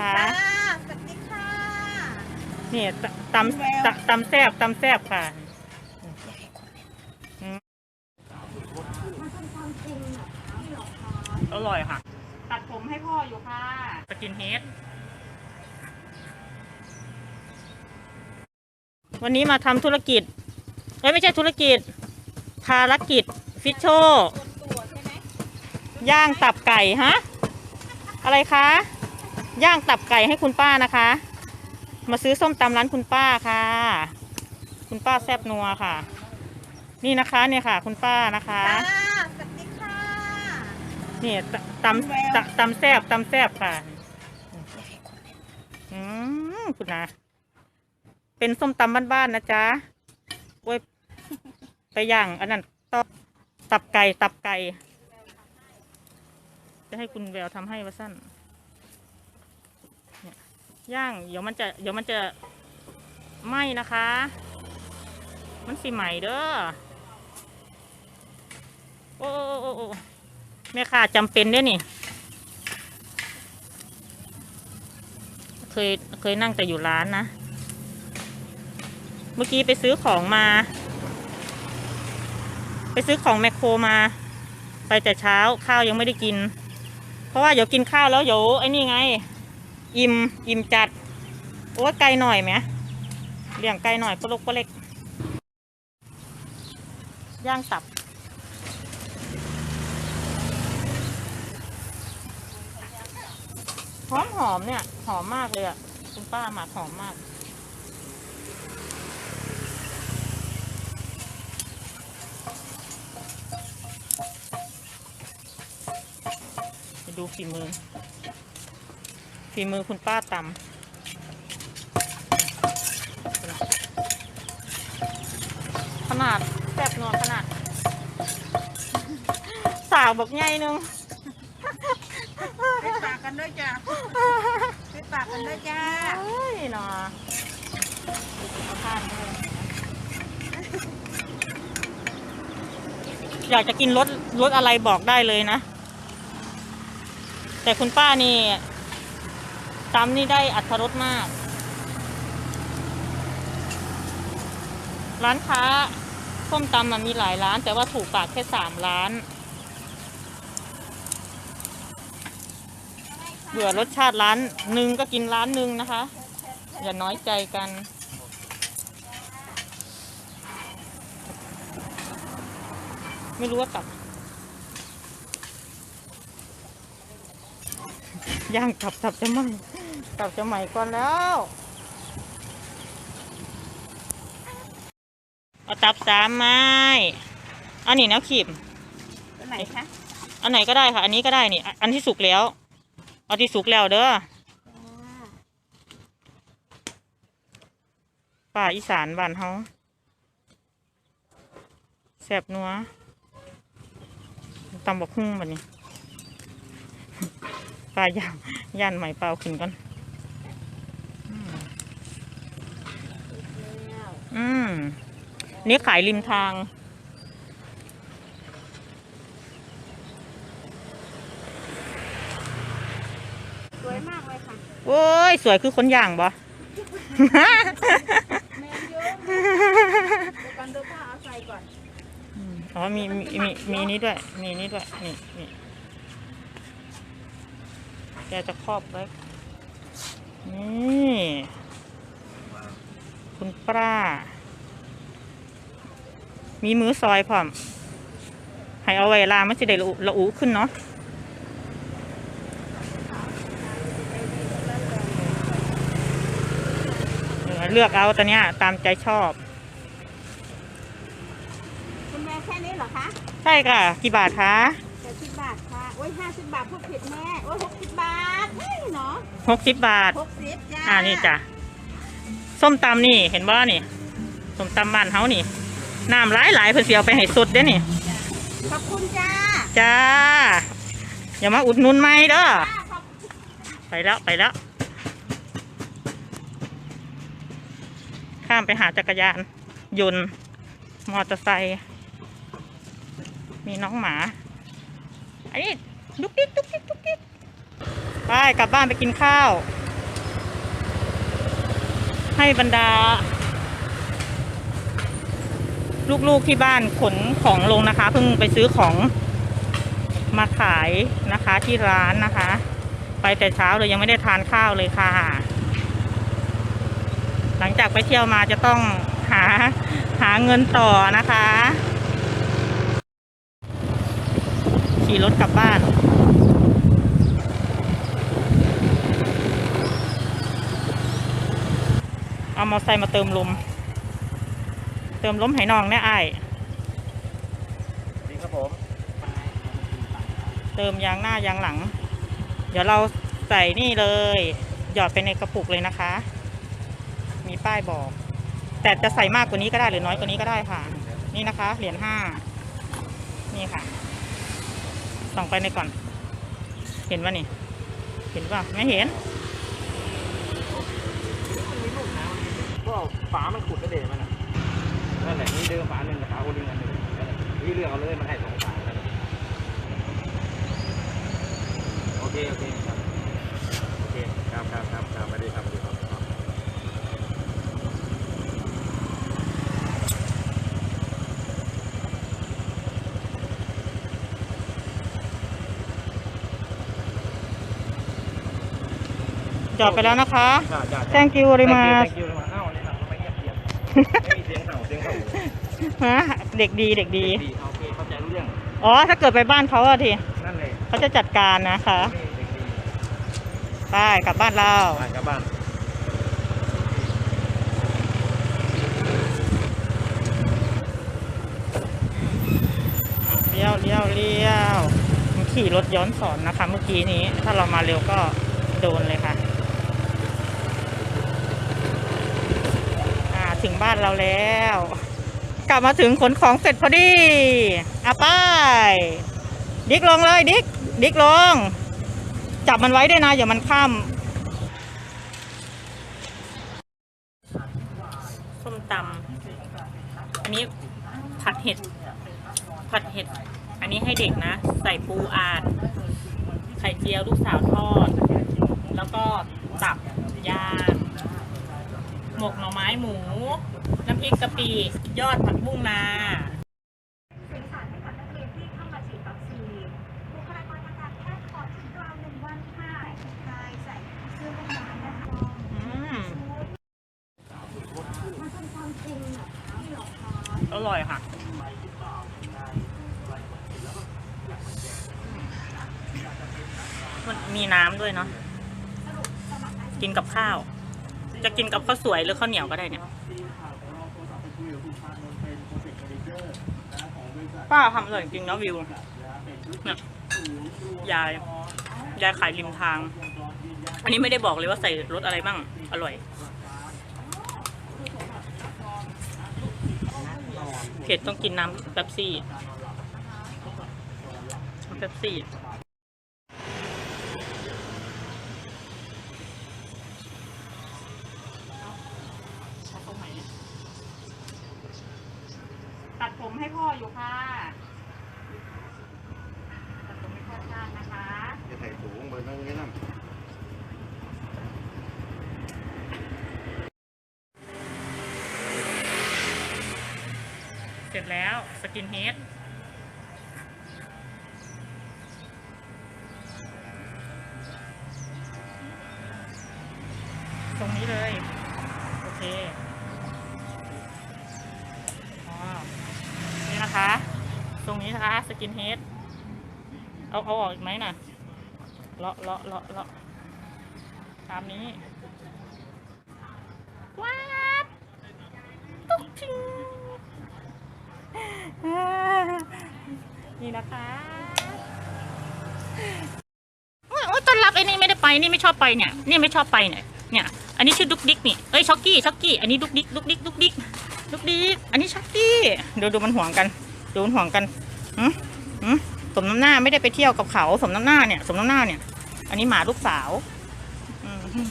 คะค่ะสวัสดีค่ะนี่ตตำตำตำแซบตำแซบค่ะอืมอร่อยค่ะ ตัดผมให้พ่ออยู่ค่ะ สกินเฮดวันนี้มาทำธุรกิจเอ้ยไม่ใช่ธุรกิจ ภารกิจ ฟิชโชตัวใช่ไหมย่างตับไก่ ฮะ อะไรคะ ย่างตับไก่ให้คุณป้านะคะ มาซื้อส้มตำร้านคุณป้าค่ะ คุณป้าแซบนัวค่ะ นี่นะคะเนี่ยค่ะ คุณป้านะคะค่ะสวัสดีค่ะนี่ตตำตำตำแซบตำแซบค่ะอืมคุณนะเป็นส้มตำบ้านๆนะจ๊ะโอ้ยไปย่างอันนั้นตอตับไก่ตับไก่ จะให้คุณแววทำให้วะสั้นเนี่ย ย่างเดี๋ยวมันจะเดี๋ยวมันจะไหม้นะคะ มันสีใหม่เด้อโอ้โอ้โอ้โอแม่ค่ะจำเป็นเด้อนี่ เคยเคยนั่งแต่อยู่ร้านนะ เมื่อกี้ไปซื้อของมา ไปซื้อของแมคโครมา ไปแต่เช้าข้าวยังไม่ได้กิน เพราะว่าเดี๋ยวกินข้าวแล้วเดี๋ยวไอ้นี่ไง อิ่มอิ่มจัดโอ้ไกลหน่อยไหมเลี้ยงไกลหน่อยปลกปลกย่างตับ หอมหอมเนี่ย หอมมากเลยอะ คุณป้าหมักหอมมาก ไปดูฝีมือ ฝีมือคุณป้าตำขนาดแซ่บนวลขนาด สาวบอกไงนึงไปปากกันด้วยจ้าไปปากกันด้วยจ้าเฮ้ยเนาะเอาผ้ามาเลยอยากจะกินรสรสอะไรบอกได้เลยนะ แต่คุณป้านี่ ตำนี่ได้อัตรสมาก ร้านค้าส้มตำมันมีหลายร้าน แต่ว่าถูกปากแค่สามร้าน เบื่อรสชาติร้านหนึ่งก็กินร้านหนึ่งนะคะ อย่าน้อยใจกันไม่รู้ว่าตับย่างตับตับจะไห มตับจะไหมก่อนแล้วเอาตับสามไม้อันนี้นะขีบตัวไหนคะอันไหนก็ได้ค่ะ อันนี้ก็ได้นี่ อันที่สุกแล้ว เอาที่สุกแล้วเด้อป่าอีสานบ้านเฮาแซ่บนัวตำบักหุ่งบัดนี้ปลาย่างย่านใหม่เปล่าขึ้นก่อนอืม อืมนี่ขายริมทาง สวยมากเลยค่ะโอ้ย สวยคือคนย่างบ่ แมนเยอะเดี๋ยวกันดูผ้าเอาใส่ก่อนอ๋อมีมีมีมีนี้ด้วย มีนี้ด้วย นี่นี่แกจะครอบไว้นี่ คุณป้า มีมือซอยพร้อม ให้เอาไว้ลามันจะได้ละอุละอุขึ้นเนาะเออเลือกเอาตัวเนี้ยตามใจชอบ คุณแม่แค่นี้เหรอคะ ใช่ค่ะ กี่บาทคะเจ็ดสิบบาทค่ะ โอ้ยห้าสิบบาทพูดผิดแม่ โอ้ยหกสิบบาทเฮ้ยเนาะหกสิบบาทหกสิบจ้า อ่านี่จ้ะ ส้มตำนี่เห็นบ่นี่ส้มตำบ้านเฮานี่น้ำหลายหลายๆเพิ่นสิเอาไปให้สุดเด้นี่ขอบคุณจ้าจ้าอย่ามาอุดหนุนไม่เด้อจ้าขอบคุณไปแล้วไปแล้ว ข้ามไปหาจักรยาน ยนต์มอเตอร์ไซค์มีน้องหมา อันนี้ดุกดิกดุกดิกดุกดิกไปกลับบ้านไปกินข้าวค ให้บรรดา ลูกๆที่บ้านขนของลงนะคะเพิ่งไปซื้อของมาขายนะคะที่ร้านนะคะ ไปแต่เช้าเลยยังไม่ได้ทานข้าวเลยค่ะ หลังจากไปเที่ยวมาจะต้องหาหาเงินต่อนะคะ ขี่รถกลับบ้าน เอามอเตอร์ไซค์มาเติมลม เติมลมให้น้องแน่ไอ้ายดีครับผม เติมยางหน้ายางหลัง เดี๋ยวเราใส่นี่เลย หยอดไปในกระปุกเลยนะคะ มีป้ายบอก แต่จะใส่มากกว่านี้ก็ได้หรือน้อยกว่านี้ก็ได้ค่ะ นี่นะคะ เหรียญห้า นี่ค่ะ ส่องไปในก่อน เห็นป่ะนี่ เห็นป่ะไม่เห็น ก็ ฝามันขุดกระเดะมันอะนั่นแหละนี่เดิมฝาหนึ่งกับฝาคนหนึ่งอันหนึ่งนี่เลือกเอาเลยมันให้สองฝากันโอเคโอเคครับโอเคครับครับครับครับสวัสดีครับสวัสดีครับจอดไปแล้วนะคะ จ้าจ้า thank you very much thank you very much เอ้าเนี่ย ไม่มีเสียงเห่าเสียงเห่าฮะเด็กดีเด็กดี ดีโอเคเข้าใจรู้เรื่องอ๋อ ถ้าเกิดไปบ้านเขาอะทีนั่นเลยเขาจะจัดการนะคะนี่เด็กดีไปกลับบ้านเราบ้านกลับบ้านเลี้ยวเลี้ยวเลี้ยวมันขี่รถย้อนสอนนะคะ เมื่อกี้นี้ ถ้าเรามาเร็วก็โดนเลยค่ะ อ่า ถึงบ้านเราแล้ว กลับมาถึงขนของเสร็จพอดีอะไป้ายดิกลงเลยดิกดิกลง จับมันไว้ด้วยนะอย่ามันข้ามส้มตำอันนี้ผัดเห็ด ผัดเห็ด อันนี้ให้เด็กนะ ใส่ปูอาด ไข่เจียวลูกสาวทอด แล้วก็ตับย่าง หมกหน่อไม้หมู น้ำพริกกะปิยอดผักบุ้งนาอสารให้กับนักเรียนที่เข้ามาฉีดวัคซีนบุคลากรทางการแพทย์ขอถึงกลางหนึ่งวันค่ะชายใส่เสื้อผ้านะคะอืมมันเป็นความจริงเหรอคะหลอคะอร่อยค่ะ มันมีน้ำด้วยเนาะ กินกับข้าว จะกินกับข้าวสวยหรือข้าวเหนียวก็ได้เนี่ยป้าทำอร่อยจริงๆนะวิวเนี่ยยายยายขายริมทาง อันนี้ไม่ได้บอกเลยว่าใส่รสอะไรบ้าง อร่อย เผ็ดต้องกินน้ำเป๊ปซี่น้ำเป๊ปซี่ ร็จแล้วสกินเฮดตรงนี้เลย โอเคอ๋อนี่นะคะ ตรงนี้นะคะสกินเฮดเอาเอาออกอีกไหมน่ะเลาะเลาะเลาะเลาะตามนี้ว้าบตุ๊กทิง นี่นะคะโอ้ยต้อนรับไอ้นี่ไม่ได้ไปนี่ไม่ชอบไปเนี่ยนี่ไม่ชอบไปเนี่ยเนี่ย อันนี้ชื่อดุกดิกนี่เอ้ยช็อกกี้ช็อกกี้อันนี้ดุกดิกดุกดิกดุกดิกดุกดิกอันนี้ช็อกกี้ดูดูมันห่วงกันดูมันห่วงกันหืมหืมสมน้ำหน้าไม่ได้ไปเที่ยวกับเขา สมน้ำหน้าเนี่ย สมน้ำหน้าเนี่ย อันนี้หมาลูกสาว อืม